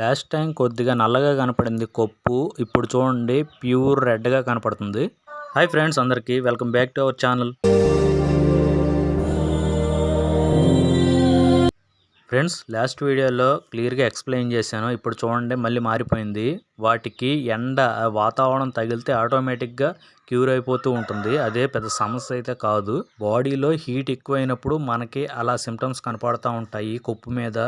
Last time కొద్దిగా నల్లగా కనపడింది కొప్పు ఇప్పుడు చూడండి ప్యూర్ రెడ్గా కనపడుతుంది. హాయ్ ఫ్రెండ్స్ అందరికీ welcome back to our channel. Friends last వీడియోలో క్లియర్గా ఎక్స్ప్లెయిన్ చేశాను. ఇప్పుడు చూడండి మళ్ళీ మారిపోయింది. వాటికి ఎండ వాతావరణం తగిలితే ఆటోమేటిక్గా క్యూర్ అయిపోతూ ఉంటుంది. అదే పెద్ద సమస్య అయితే కాదు. బాడీలో హీట్ ఎక్కువైనప్పుడు మనకి అలా సిమ్టమ్స్ కనపడుతూ ఉంటాయి. కొప్పు మీద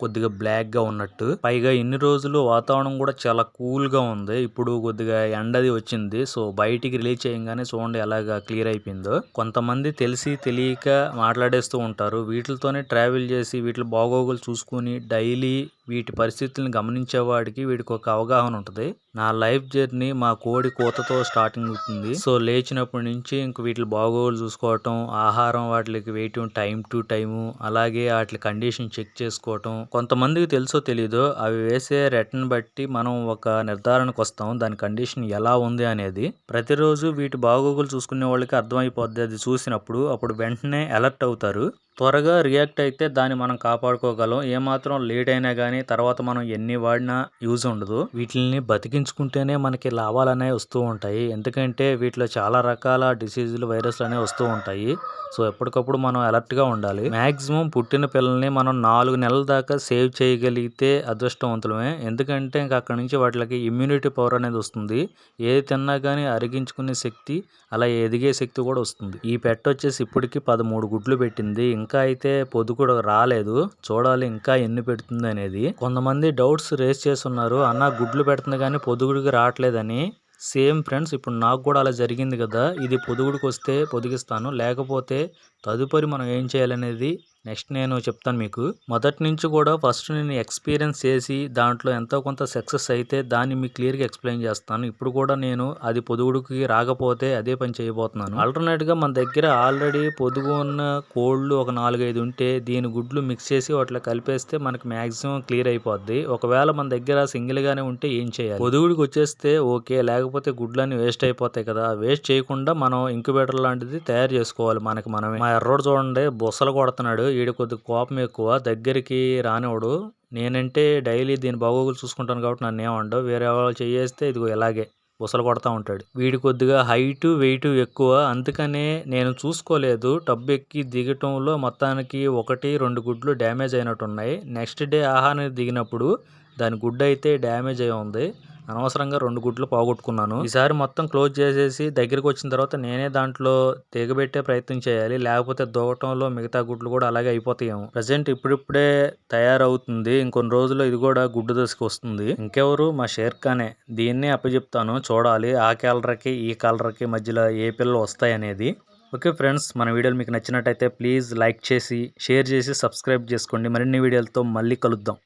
కొద్దిగా బ్లాక్గా ఉన్నట్టు. పైగా ఇన్ని రోజులు వాతావరణం కూడా చాలా కూల్గా ఉంది. ఇప్పుడు కొద్దిగా ఎండది వచ్చింది. సో బయటికి రిలీజ్ చేయగానే చూడండి ఎలాగా క్లియర్ అయిపోయిందో. కొంతమంది తెలిసి తెలియక మాట్లాడేస్తూ ఉంటారు. వీటితోనే ట్రావెల్ చేసి వీటి బాగోగులు చూసుకుని డైలీ వీటి పరిస్థితులను గమనించేవాడికి వీడికి ఒక అవగాహన ఉంటుంది. నా లైఫ్ జర్నీ మా కోడి కోతతో స్టార్టింగ్ అవుతుంది. సో లేచినప్పటి నుంచి ఇంక వీటి బాగోగులు చూసుకోవటం ఆహారం వాటికి వేయటం టైం టు టైము అలాగే వాటి కండిషన్ చెక్ చేసుకోవటం కొంతమందికి తెలుసో తెలీదో అవి వేసే రెట్ని బట్టి మనం ఒక నిర్ధారణకు వస్తాం. దాని కండిషన్ ఎలా ఉంది అనేది. ప్రతిరోజు వీటి బాగోగులు చూసుకునే వాళ్ళకి అర్థమైపోద్ది. అది చూసినప్పుడు అప్పుడు వెంటనే అలర్ట్ అవుతారు. త్వరగా రియాక్ట్ అయితే దాన్ని మనం కాపాడుకోగలం. ఏమాత్రం లేట్ అయినా కానీ తర్వాత మనం ఎన్ని వాడినా యూజ్ ఉండదు. వీటిని బతికించుకుంటేనే మనకి లాభాలు అనేవి వస్తూ ఉంటాయి. ఎందుకంటే వీటిలో చాలా రకాల డిసీజులు వైరస్లు అనేవి వస్తూ ఉంటాయి. సో ఎప్పటికప్పుడు మనం అలర్ట్గా ఉండాలి. మ్యాక్సిమం పుట్టిన పిల్లల్ని మనం నాలుగు నెలల దాకా సేవ్ చేయగలిగితే అదృష్టవంతులమే. ఎందుకంటే ఇంకా అక్కడి నుంచి వాటికి ఇమ్యూనిటీ పవర్ అనేది వస్తుంది. ఏది తిన్నా కానీ అరిగించుకునే శక్తి అలా ఎదిగే శక్తి కూడా వస్తుంది. ఈ పెట్ట వచ్చేసి ఇప్పటికి పదమూడు గుడ్లు పెట్టింది. ఇంకా అయితే పొద్దు కూడా రాలేదు. చూడాలి ఇంకా ఎన్ని పెడుతుంది అనేది. కొంతమంది డౌట్స్ రేస్ చేస్తున్నారు. అన్న గుడ్లు పెడుతుంది కానీ పొదుగుడికి రావట్లేదని. సేమ్ ఫ్రెండ్స్ ఇప్పుడు నాకు కూడా అలా జరిగింది కదా. ఇది పొదుగుడికి వస్తే పొదిగిస్తాను. లేకపోతే తదుపరి మనం ఏం చేయాలనేది నెక్స్ట్ నేను చెప్తాను మీకు. మొదటి నుంచి కూడా ఫస్ట్ నేను ఎక్స్పీరియన్స్ చేసి దాంట్లో ఎంతో కొంత సక్సెస్ అయితే దాన్ని మీకు క్లియర్గా ఎక్స్ప్లెయిన్ చేస్తాను. ఇప్పుడు కూడా నేను అది పొదుగుడికి రాకపోతే అదే పని చేయబోతున్నాను. ఆల్టర్నేట్గా మన దగ్గర ఆల్రెడీ పొదుగు ఉన్న కోళ్ళు ఒక నాలుగైదు ఉంటే దీని గుడ్లు మిక్స్ చేసి వాటిలో కలిపేస్తే మనకి మ్యాక్సిమం క్లియర్ అయిపోద్ది. ఒకవేళ మన దగ్గర సింగిల్గానే ఉంటే ఏం చేయాలి? పొదుగుడికి వచ్చేస్తే ఓకే లేకపోతే గుడ్లన్నీ వేస్ట్ అయిపోతాయి కదా. వేస్ట్ చేయకుండా మనం ఇంక్యుబేటర్ లాంటిది తయారు చేసుకోవాలి మనకి మనమే. మా ఎర్రోడు చూడండి బుసలు కొడుతున్నాడు. వీడు కొద్దిగా కోపం ఎక్కువ దగ్గరికి రానివాడు నేనంటే డైలీ దీని బాగోగులు చూసుకుంటాను కాబట్టి నన్ను ఏమండవు వేరే వాళ్ళు చేయేస్తే ఇదిగో ఇలాగే బుసలు కొడతా ఉంటాడు. వీడి కొద్దిగా హైట్ వెయిట్ ఎక్కువ. అందుకనే నేను చూసుకోలేదు. టబ్ ఎక్కి దిగటంలో మొత్తానికి ఒకటి రెండు గుడ్లు డ్యామేజ్ అయినట్టు ఉన్నాయి నెక్స్ట్ డే ఆహారానికి దిగినప్పుడు దాని గుడ్డ అయితే డ్యామేజ్ అయి ఉంది. అనవసరంగా రెండు గుడ్లు పోగొట్టుకున్నాను. ఈసారి మొత్తం క్లోజ్ చేసేసి దగ్గరికి వచ్చిన తర్వాత నేనే దాంట్లో తెగబెట్టే ప్రయత్నం చేయాలి. లేకపోతే దూవటంలో మిగతా గుడ్లు కూడా అలాగే అయిపోతాయేమో. ప్రజెంట్ ఇప్పుడిప్పుడే తయారవుతుంది. ఇంకొన్ని రోజుల్లో ఇది కూడా గుడ్డు దశకు వస్తుంది. ఇంకెవరు? మా షేర్ఖానే. దీన్నే అప్పచెప్తాను చూడాలి. ఆ కలర్కి ఈ కలర్కి మధ్యలో ఏ పిల్లలు వస్తాయి అనేది ఓకే ఫ్రెండ్స్ మన వీడియోలు మీకు నచ్చినట్టయితే ప్లీజ్ లైక్ చేసి షేర్ చేసి సబ్స్క్రైబ్ చేసుకోండి. మరిన్ని వీడియోలతో మళ్ళీ కలుద్దాం.